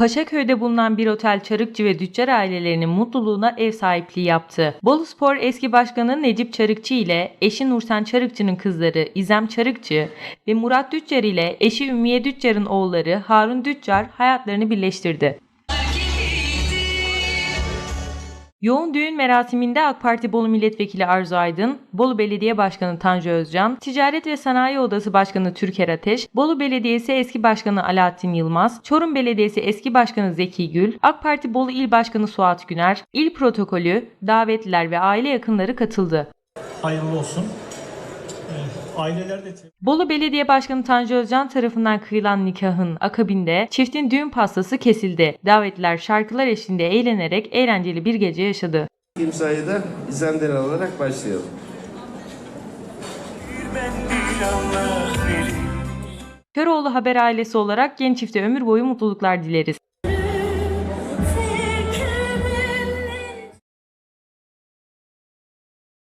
Paşaköy'de bulunan bir otel Çarıkçı ve Düccar ailelerinin mutluluğuna ev sahipliği yaptı. Bolu Spor eski başkanı Necip Çarıkçı ile eşi Nursen Çarıkçı'nın kızları İzem Çarıkçı ve Murat Düccar ile eşi Ümmiye Düccar'ın oğulları Harun Düccar hayatlarını birleştirdi. Yoğun düğün merasiminde AK Parti Bolu Milletvekili Arzu Aydın, Bolu Belediye Başkanı Tanju Özcan, Ticaret ve Sanayi Odası Başkanı Türker Ateş, Bolu Belediyesi Eski Başkanı Alaaddin Yılmaz, Çorum Belediyesi Eski Başkanı Zeki Gül, AK Parti Bolu İl Başkanı Suat Güner, İl Protokolü, davetliler ve aile yakınları katıldı. hayırlı olsun. Aileler de Bolu Belediye Başkanı Tanju Özcan tarafından kıyılan nikahın akabinde çiftin düğün pastası kesildi. Davetliler şarkılar eşliğinde eğlenerek eğlenceli bir gece yaşadı. İmzayı da İzender alarak başlayalım. Köroğlu Haber ailesi olarak genç çifte ömür boyu mutluluklar dileriz.